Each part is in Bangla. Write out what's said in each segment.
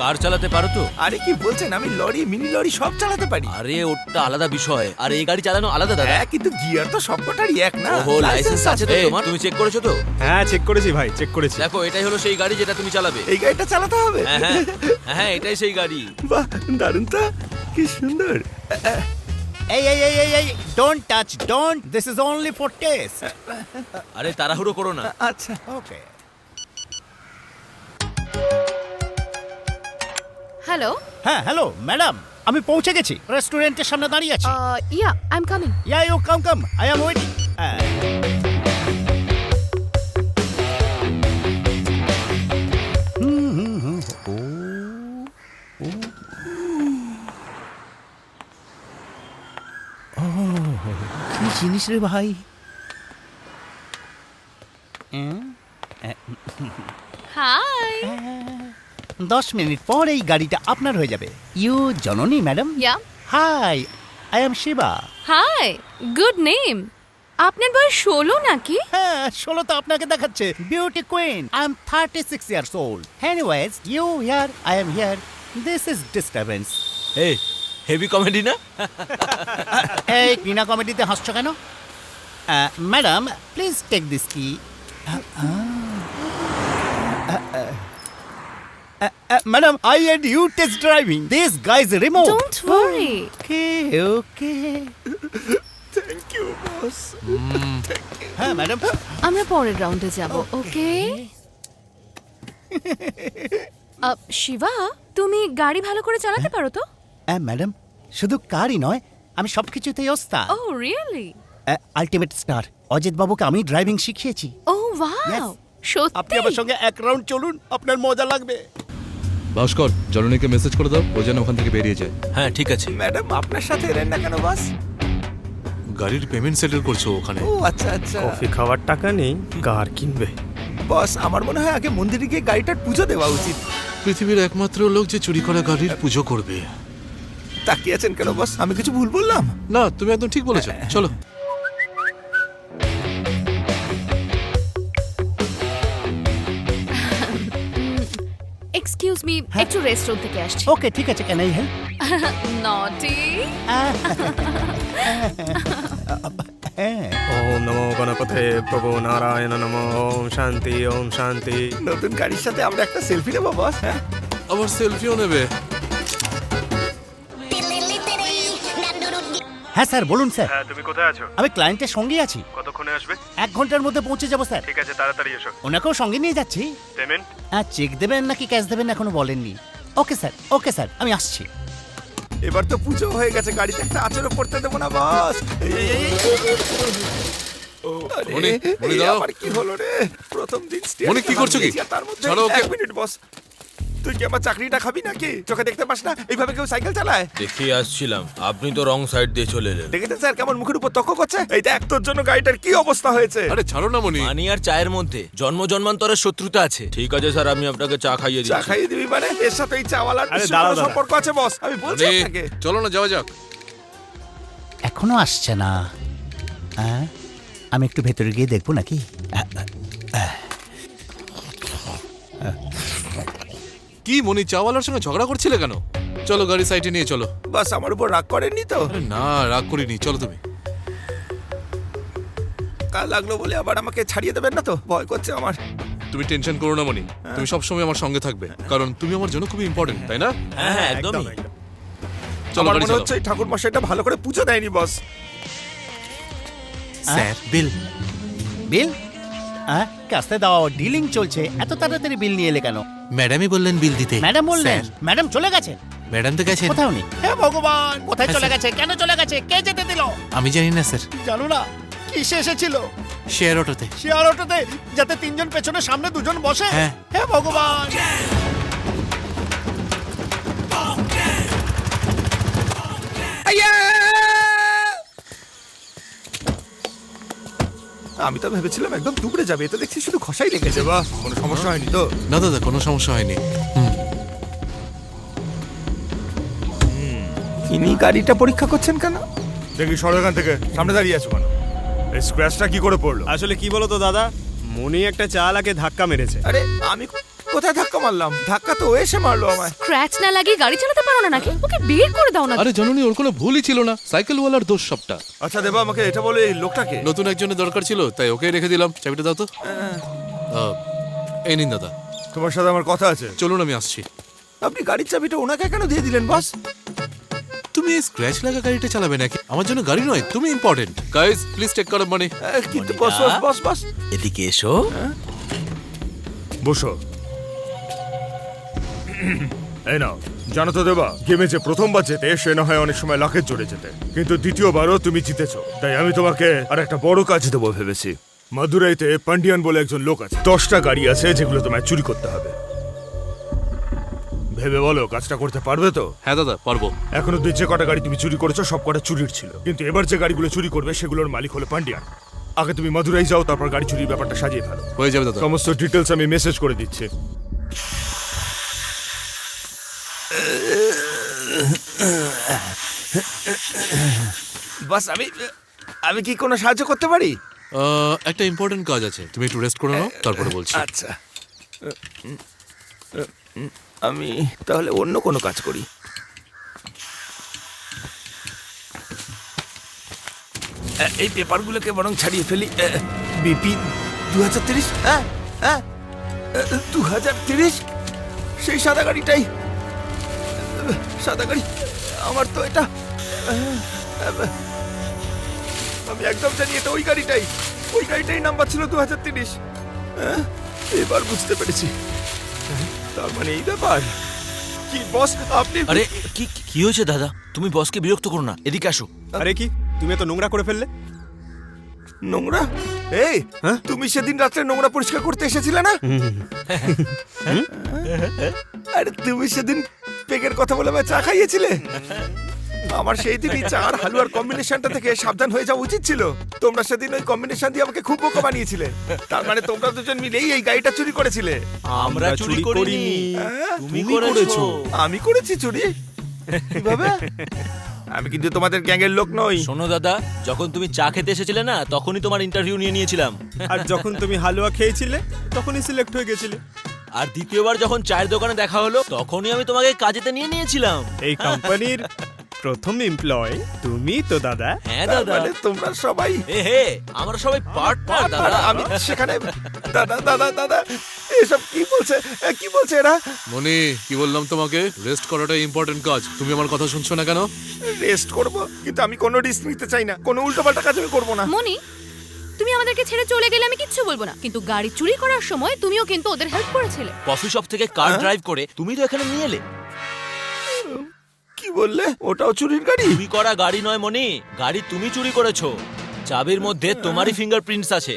কার চালাতে পারো তো? আরে কি বলছেন আমি লরি মিনি লরি সব চালাতে পারি। আরে ওটা আলাদা বিষয়। আর এই গাড়ি চালানো আলাদা দাদা। হ্যাঁ কিন্তু গিয়ার তো সবকটারই এক না। ওহো লাইসেন্স আছে তো তোমার। তুমি চেক করেছ তো? হ্যাঁ চেক করেছি ভাই চেক করেছি। দেখো এটাই হলো সেই গাড়ি যেটা তুমি চালাবে। এই গাড়িটা চালাতে হবে? হ্যাঁ হ্যাঁ হ্যাঁ এটাই সেই গাড়ি। বাহ দারুণ তো। কি সুন্দর। Hey, hey, hey, hey, hey, don't touch, don't. This is only for taste. আরে তাড়াহুড়ো করো না। আচ্ছা। Okay. হ্যালো হ্যাঁ হ্যালো ম্যাডাম আমি পৌঁছে গেছি। রেস্টুরেন্টের সামনে দাঁড়িয়ে আছি। Yeah I am coming yeah you come come I am waiting কি জিনিস রে ভাই হাই দশ মিনিট পর এই গাড়িটা আপনার হয়ে যাবে। You Janani madam? Yeah. Hi I am Shiva. Hi good name. আপনার বয়স ষোলো নাকি? হ্যাঁ ষোলো তো আপনাকে দেখাচ্ছে। Beauty queen I am thirty six years old. Anyways you here I am here. This is disturbance এই হেভি কমেডি না? এই বিনা কমেডিতে হাসছো কেন? ম্যাডাম প্লিজ টেক দিস কি madam I and you test driving this guys remote don't worry okay okay thank you boss হ্যাঁ ম্যাডাম আমরা পরের রাউন্ডে যাব ওকে শিবা তুমি গাড়ি ভালো করে চালাতে পারো তো? হ্যাঁ ম্যাডাম শুধু কারই নয় আমি সব কিছুতেই ওস্তাদ ও রিয়েলি আলটিমেট স্টার অজিত বাবুকে আমি ড্রাইভিং শিখিয়েছি। ও ওয়াও Yes. আপনি আমার সঙ্গে এক রাউন্ড চলুন আপনার মজা লাগবে। ভাস্কর জননীকে মেসেজ করে দাও ও যেন ওখান থেকে বেরিয়ে যায়। হ্যাঁ ঠিক আছে। ম্যাডাম আপনার সাথে এলেন না কেন বাস? গাড়ির পেমেন্ট সেটেল করছ ওখানে। ও আচ্ছা আচ্ছা। কফি খাওয়ার টাকা নেই কার কিনবে? বস আমার মনে হয় আগে মন্দিরে গিয়ে গাড়িটার পুজো দেওয়া উচিত। পৃথিবীর একমাত্র লোক যে চুরি করা গাড়ির পুজো করবে। তাকিয়ে আছেন কেন বস? আমি কিছু ভুল বললাম? না তুমি একদম ঠিক বলেছ। চলো। এক্সকিউজ মি একটু রেস্টুরেন্ট থেকে আসছি। ওকে ঠিক আছে কেন হেল্প নটি হ্যাঁ। ওম নমো গণপথে প্রভু নারায়ণ নমো ওম শান্তি ওম শান্তি। নতুন গাড়ির সাথে আমরা একটা সেলফি নেব বস হ্যাঁ? আবার সেলফিও নেবে? হ্যাঁ স্যার বলুন স্যার হ্যাঁ তুমি কোথায় আছো আমি ক্লায়েন্টের সঙ্গে আছি কতক্ষণে আসবে এক ঘণ্টার মধ্যে পৌঁছে যাব স্যার ঠিক আছে তাড়াতাড়ি এসো ওনাকেও সঙ্গে নিয়ে যাচ্ছি পেমেন্ট হ্যাঁ চেক দেবেন নাকি ক্যাশ দেবেন এখনও বলেননি ওকে স্যার ওকে স্যার আমি আসছি এবার তো পুজো হয়ে গেছে গাড়িতে একটা আচরও পড়তে দেবো না বস মনি, মনি এই কি হলো রে প্রথম দিন মনি, কি করছ কি? তার মধ্যে ছাড়ো ওকে। এক মিনিট বস তুই কি আমার চাকরিটা খাবি নাকি? চোখে দেখতে পাস না? এইভাবে কেউ সাইকেল চালায়? দেখিয়ে আসছিলাম। আপনি তো রং সাইড দিয়ে চলে এলেন। দেখেছেন স্যার কেমন মুখের উপর তক্ক করছে? এই দেখ তোর জন্য গাড়িটার কি অবস্থা হয়েছে? আরে ছাড়ো না মনি মানি আর চায়ের মধ্যে। জন্ম জন্মান্তরের শত্রুতা আছে। ঠিক আছে স্যার আমি আপনাকে চা খাইয়ে চা দিচ্ছি। খাইয়ে দিবি মানে? এর সাথে এই চাওয়ালার আরে সম্পর্ক আছে বস। আমি বলছি আপনাকে। চলো না যাওয়া যাক। এখনও আসছে না। হ্যাঁ? আমি একটু ভেতরে গিয়ে দেখব নাকি? কি মনি চাওয়ালার সঙ্গে ঝগড়া করছিলে কেন? চলো গাড়ি সাইডে নিয়ে চলো। বাস আমার উপর রাগ করেননি তো? আরে না রাগ করিনি চলো তুমি। কাল লাগল বলে আবার আমাকে ছাড়িয়ে দেবেন না তো? ভয় করছে আমার। তুমি টেনশন করো না মনি তুমি সবসময় আমার সঙ্গে থাকবে কারণ তুমি আমার জন্য খুবই ইম্পর্টেন্ট তাই না? হ্যাঁ হ্যাঁ একদমই। চলো আমার গাড়ি মনে চলো হচ্ছে এই ঠাকুর মশাইটা ভালো করে পুজো দেয়নি বস। স্যার বিল। বিল? হ্যাঁ কাস্তে দাও ডিলিং চলছে। এত তাড়াতাড়ি বিল নিয়ে এলে কেন? ম্যাডামই বললেন বিল দিতে। ম্যাডাম বললেন ম্যাডাম চলে গেছে। ম্যাডাম তো গেছেন। কোথাও নেই হে ভগবান কোথায় চলে গেছে? কেন চলে গেছে? কে যেতে দিল? আমি জানি না স্যার। জানো না কিসে এসেছিল? শেয়ার অটোতে। শেয়ার অটোতে যাতে তিনজন পেছনে সামনে দুজন বসে? হ্যাঁ। হে ভগবান। আমি তো ভেবেছিলাম একদম টুকরে যাবে এটা দেখছি শুধু খসাই লেগেছে। বা কোনো সমস্যা হয়নি তো? না দাদা কোনো সমস্যা হয়নি। ইনি গাড়িটা পরীক্ষা করছেন কেন? দেখি সরকার থেকে সামনে দাঁড়িয়ে আছো কেন? এই স্ক্র্যাচটা কি করে পড়ল? আসলে কি বলো তো দাদা? মনি একটা চালাকে ধাক্কা মেরেছে। আরে আমি কোথায় ধাক্কা মারলাম? ধাক্কা তো এসে মারলো আমায়। ক্র্যাচ না লাগিয়ে গাড়ি চালাতে পারো না নাকি? ওকে বের করে দাও না আরে জননী ওর কোনো ভুলই ছিল না। সাইকেলওয়ালার দোষ সবটা। আচ্ছা দেবা আমাকে এটা বলে এই লোকটাকে? নতুন একজনের দরকার ছিল তাই ওকে রেখে দিলাম। চাবিটা দাও তো। আহ, এই নিন দাদা। তোমার সাথে আমার কথা আছে। চলুন আমি আসছি। আপনি গাড়ির চাবিটা ওনাকে কেন দিয়ে দিলেন বস? তুমি এই স্ক্র্যাচ লাগা গাড়িটা চালাবে নাকি? আমার জন্য গাড়ি নয় তুমি ইম্পর্টেন্ট গাইজ প্লিজ টেক কর মানি আহ, কিন্তু বস বস বস বস। এদিকে এসো। বসো। এই নাও জানো তো দেবা গেমে যে প্রথমবার জেতে সে না হয় অনেক সময় লাখের জোরে যেতে। কিন্তু দ্বিতীয়বারও তুমি জিতেছো। তাই আমি তোমাকে আর একটা বড় কাজ দেবো ভেবেছি। মাদুরাইতে পান্ডিয়ান বলে একজন লোক আছে। দশটা গাড়ি আছে যেগুলো তোমায় চুরি করতে হবে। ভেবে বলো কাজটা করতে পারবে তো? হ্যাঁ দাদা পারব। এখনও তুই যে কটা গাড়ি তুমি চুরি করেছ সব কটা চুরির ছিল। কিন্তু এবার যে গাড়িগুলো চুরি করবে সেগুলোর মালিক হলো পান্ডিয়ান আগে তুমি মাদুরাই যাও তারপর গাড়ি চুরির ব্যাপারটা সাজিয়ে ফেলো। হয়ে যাবে দাদা। সমস্ত ডিটেলস আমি মেসেজ করে দিচ্ছি। বস আমি আমি কি কোনো সাহায্য করতে পারি? একটা ইম্পর্টেন্ট কাজ আছে। তুমি একটু রেস্ট করে নাও তারপরে বলছি। আচ্ছা। আমি তাহলে অন্য কোনো কাজ করি। এই পেপারগুলোকে বরং ছাড়িয়ে ফেলি। বিপি দু হাজার তিরিশ? হ্যাঁ হ্যাঁ দু হাজার তিরিশ? সেই সাদা গাড়িটাই সাদা গাড়ি আমার তো এটা আমি একদম জানি এটা ওই গাড়িটাই ওই গাড়িটাই নাম্বার ছিল দু হাজার তিরিশ এবার বুঝতে পেরেছি। তার মানে এই ব্যাপার। কি বস আপনি আরে কি কি হয়েছে দাদা? তুমি বসকে বিরক্ত করো না এদিকে আসো। আরে কি? তুমি এত নোংরা করে ফেললে? নোংরা? এই তুমি সেদিন রাত্রে নোংরা পরিষ্কার করতে এসেছিলে না? আরে তুমি সেদিন পেগের কথা বলে আমায় চা খাইয়েছিলে? আমার সেই দিনই চা আর হালুয়ার কম্বিনেশনটা থেকে সাবধান হয়ে যাওয়া উচিত ছিল। তোমরা সেদিন ওই কম্বিনেশন দিয়ে আমাকে খুব বোকা বানিয়েছিলে। তার মানে তোমরা দুজন মিলেই এই গাড়িটা চুরি করেছিলে। আমরা চুরি করিনি। হ্যাঁ? তুমি করেছ। আমি করেছি চুরি। কীভাবে? আমি কিন্তু তোমাদের গ্যাংয়ের লোক নই। শোনো দাদা যখন তুমি চা খেতে এসেছিলে না তখনই তোমার ইন্টারভিউ নিয়ে নিয়েছিলাম। আর যখন তুমি হালুয়া খেয়েছিলে তখনই সিলেক্ট হয়ে গেছিলে। আর দ্বিতীয়বার যখন চায়ের দোকানে দেখা হলো তখনই আমি তোমাকে কাজেতে নিয়ে নিয়েছিলাম। এই কোম্পানির প্রথম এমপ্লয় তুমি তো দাদা। হ্যাঁ দাদা। মানে তোমরা সবাই এ হে আমরা সবাই পার্টনার দাদা। আমি সেখানে দাদা দাদা দাদা এসব কি বলছে? কি বলছে এরা? মনি কি বললাম তোমাকে? রেস্ট করাটা ইম্পর্টেন্ট কাজ। তুমি আমার কথা শুনছো না কেন? রেস্ট করব কিন্তু আমি কোনো রিস্ক নিতে চাই না। কোনো উল্টোপাল্টা কাজ আমি করব না। মনি তুমি আমাদেরকে ছেড়ে চলে গেলে আমি কিচ্ছু বলব না। কিন্তু গাড়ি চুরি করার সময় তুমিও কিন্তু ওদের হেল্প করেছিলে। কফি শপ থেকে কার ড্রাইভ করে তুমি তো এখানে নিয়ে এলে। কি বললে? ওটাও চুরির গাড়ি? চুরি করা গাড়ি নয় মনি গাড়ি তুমি চুরি করেছ। চাবির মধ্যে তোমারই ফিঙ্গারপ্রিন্টস আছে।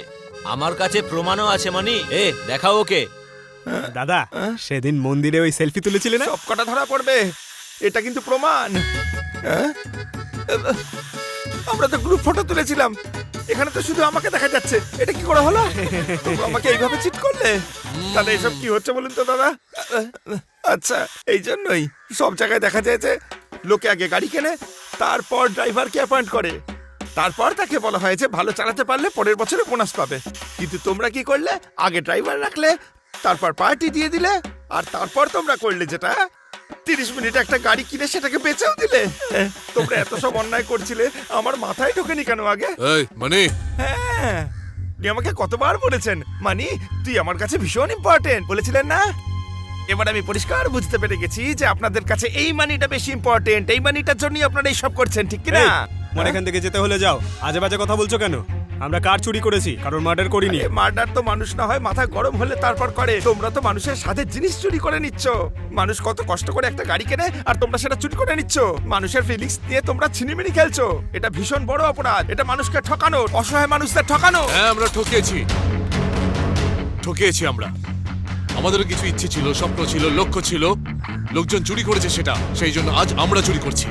আমার কাছে প্রমাণও আছে মনি। এ দেখাও ওকে। দাদা সেদিন মন্দিরে ওই সেলফি তুলেছিলে না? সব কটা ধরা পড়বে। এটা কিন্তু প্রমাণ। হ্যাঁ? আমরা তো গ্রুপ ফটো তুলেছিলাম। এখানে তো শুধু আমাকে দেখা যাচ্ছে। এটা কি করে হলো? আমাকে এইভাবে চিট করলে? তাহলে এসব কি হচ্ছে বলুন তো, দাদা? আচ্ছা এই জন্যই। সব জায়গায় দেখা যায় যে লোকে আগে গাড়ি কেনে, তারপর ড্রাইভারকে অ্যাপয়েন্ট করে। তারপর তাকে বলা হয় যে ভালো চালাতে পারলে পরের বছরে বোনাস পাবে। কিন্তু তোমরা কি করলে? আগে ড্রাইভার রাখলে, তারপর পার্টি দিয়ে দিলে, আর তারপর তোমরা করলে যেটা? তিরিশ মিনিট একটা গাড়ি কিনে সেটাকে বেচেও দিলে। তোমরা এত সব অন্যায় করছিলে আমার মাথায় ঢোকেনি কেন আগে? এই মনি। হ্যাঁ আমাকে কতবার বলেছেন? মানি তুই আমার কাছে ভীষণ ইম্পর্টেন্ট বলেছিলেন না? এবার আমি পরিষ্কার বুঝতে পেরে গেছি যে আপনাদের কাছে এই মানিটা বেশি ইম্পর্টেন্ট এই মানিটার জন্যই আপনারা এই সব করছেন ঠিক কি না মনে এখান থেকে যেতে হলে যাও। আজে বাজে কথা বলছো কেন? আমরা কার চুরি করেছি? কারণ মার্ডার করিনি। মার্ডার তো মানুষ না হয় মাথা গরম হলে তারপর করে। তোমরা তো মানুষের সাথে জিনিস চুরি করে নিচ্ছ। মানুষ কত কষ্ট করে একটা গাড়ি কেনে আর তোমরা সেটা চুরি করে নিচ্ছ। মানুষের ফিলিংস নিয়ে তোমরা ছিনিমিনি খেলছো। এটা ভীষণ বড় অপরাধ। এটা মানুষকে ঠকানো অসহায় মানুষদের ঠকানো। হ্যাঁ আমরা ঠকিয়েছি। ঠকিয়েছি আমরা। আমাদেরও কিছু ইচ্ছে ছিল স্বপ্ন ছিল লক্ষ্য ছিল। লোকজন চুরি করেছে সেটা। সেই জন্য আজ আমরা চুরি করছি।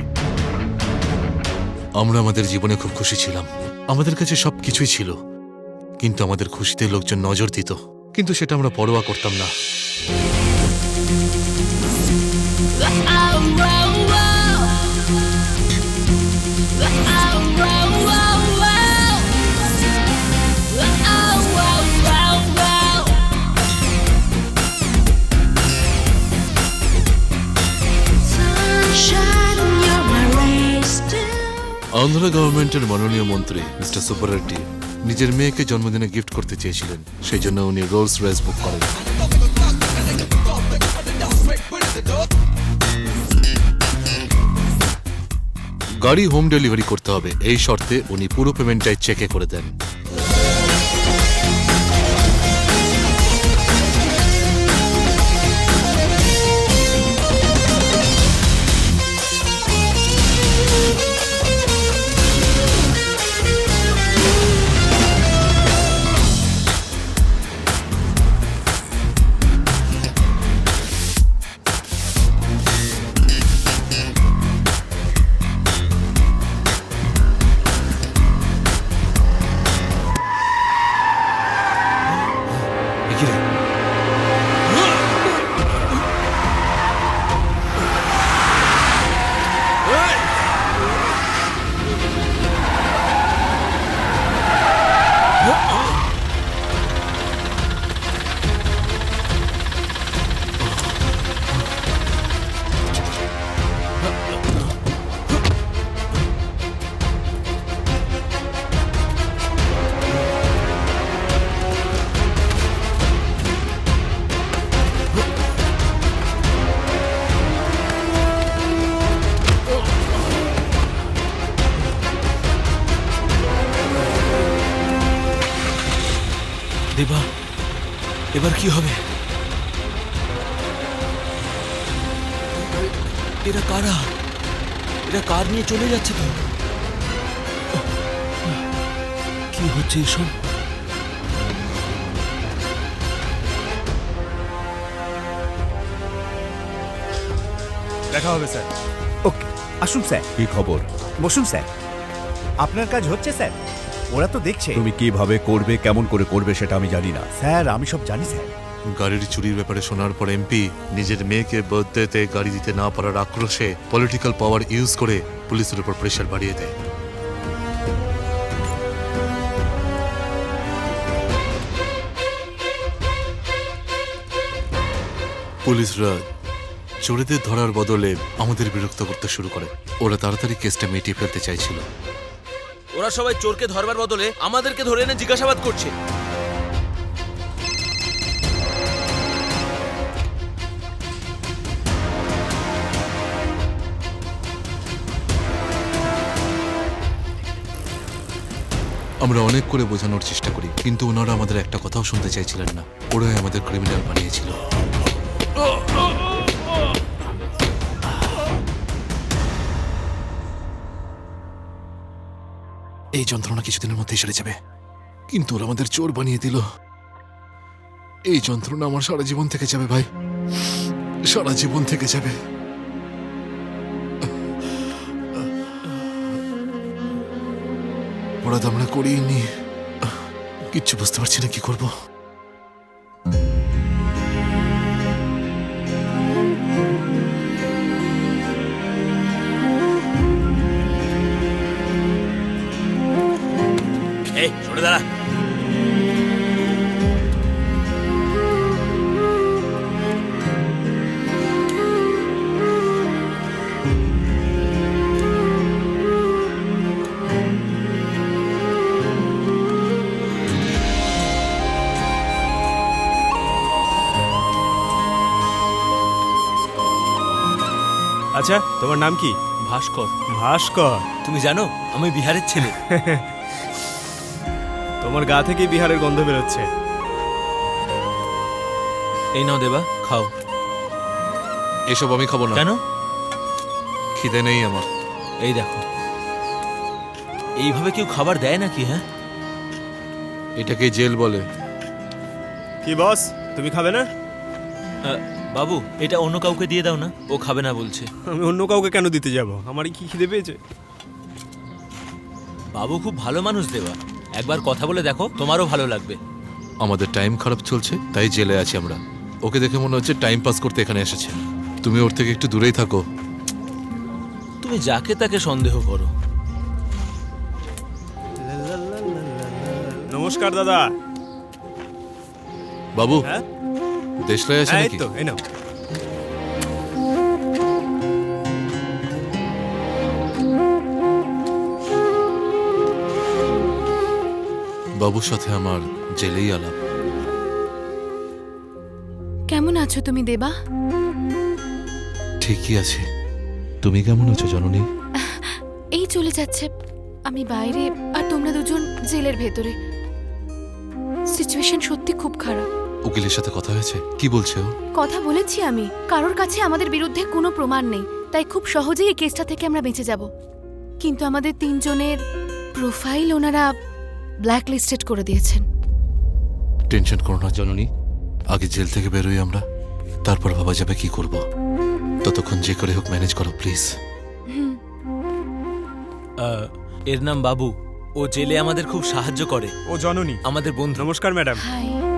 আমরা আমাদের জীবনে খুব খুশি ছিলাম। আমাদের কাছে সব কিছুই ছিল। কিন্তু আমাদের খুশিতে লোকজন নজর দিত। কিন্তু সেটা আমরা পরোয়া করতাম না। অন্ধ্র গভর্নমেন্টের মাননীয় মন্ত্রী, মিস্টার সুব্বার রেড্ডি, নিজের মেয়েকে জন্মদিনে গিফট করতে চেয়েছিলেন। সেই জন্য উনি রোলস রয়েস বুক করেন। গাড়ি হোম ডেলিভারি করতে হবে। এই শর্তে উনি পুরো পেমেন্টটাই চেকে করে দেন। এবার কি হবে? এরা কারা? এরা কার নিয়ে চলে যাচ্ছে তো? কি হচ্ছে এসব? দেখা হবে স্যার। ওকে আসুন স্যার। কি খবর? বসুন স্যার। আপনার কাজ হচ্ছে স্যার। ওরা তো দেখছে। তুমি কীভাবে করবে কেমন করে করবে সেটা আমি জানি না। স্যার আমি সব জানি স্যার। গাড়ির চুরির ব্যাপারে শোনার পর এমপি নিজের মেয়েকে বার্থডেতে গাড়ি দিতে না পারার আক্রোশে পলিটিক্যাল পাওয়ার ইউজ করে পুলিশের উপর প্রেশার বাড়িয়ে দেয়। পুলিশরা চোরেদের ধরার বদলে আমাদের বিরক্ত করতে শুরু করে। ওরা তাড়াতাড়ি কেসটা মিটিয়ে ফেলতে চাইছিল। ওরা সবাই চোরকে ধরবার বদলে আমাদেরকে ধরে এনে জিজ্ঞাসাবাদ করছে। আমরা অনেক করে বোঝানোর চেষ্টা করি, কিন্তু ওনারা আমাদের একটা কথাও শুনতে চাইছিলেন না। ওরাই আমাদের ক্রিমিনাল বানিয়েছিল। এই যন্ত্রণা কিছুদিনের মধ্যে সেরে যাবে। কিন্তু ওরা আমাদের চোর বানিয়ে দিল। এই যন্ত্রণা আমার সারা জীবন থেকে যাবে ভাই। সারা জীবন থেকে যাবে। অপরাধ আমরা করিনি। কিচ্ছু বুঝতে পারছি না কি করব। সরে দাঁড়া। আচ্ছা তোমার নাম কি? ভাস্কর। ভাস্কর। তুমি জানো আমি বিহারের ছেলে। তোমার গা থেকে বিহারের গন্ধ বেরোচ্ছে। এই নাও দেবা খাও। এসব আমি খাব না। কেন? খিদে নেই আমার। এই দেখো। এইভাবে কেউ খাবার দেয় নাকি হ্যাঁ? এটাকে জেল বলে। কি বস তুমি খাবে না? বাবু এটা অন্য কাউকে দিয়ে দাও না ও খাবে না বলছে। আমি অন্য কাউকে কেন দিতে যাব? আমার কি খিদে পেয়েছে? বাবু খুব ভালো মানুষ দেবা। একবার কথা বলে দেখো তোমারও ভালো লাগবে। আমাদের টাইম খারাপ চলছে তাই জেলে আছি আমরা। ওকে দেখে মনে হচ্ছে টাইম পাস করতে এখানে এসেছে। তুমি ওর থেকে একটু দূরেই থাকো। তুমি যাকে তাকে সন্দেহ করো। নমস্কার দাদা। বাবু হ্যাঁ? দেশলাই আছে হ্যাঁ, এই নাকি তো এই নাও। বাবুর সাথে আমার জেলেই আলাপ। কেমন আছো তুমি দেবা? ঠিকই আছে। তুমি কেমন আছো জননী? এই চলে যাচ্ছে। আমি বাইরে আর তোমরা দুজন জেলের ভেতরে। সিচুয়েশন সত্যি খুব খারাপ। উকিলের সাথে কথা হয়েছে? কি বলছে ও? কথা বলেছি আমি। কারোর কাছে আমাদের বিরুদ্ধে কোনো প্রমাণ নেই। তাই খুব সহজেই এই কেসটা থেকে আমরা বেঁচে যাব। কিন্তু আমাদের তিনজনের প্রোফাইল ওনারা ব্ল্যাক লিস্টেড করে দিয়েছেন। টেনশন করো না জননী। আগে জেল থেকে বেরোই আমরা। তারপর বাবা যাবে কি করব? ততক্ষণ যে করে হোক ম্যানেজ করো প্লিজ। এর নাম বাবু। ও জেলে আমাদের খুব সাহায্য করে। ও জননী। আমাদের বন্ধু। নমস্কার ম্যাডাম। হাই।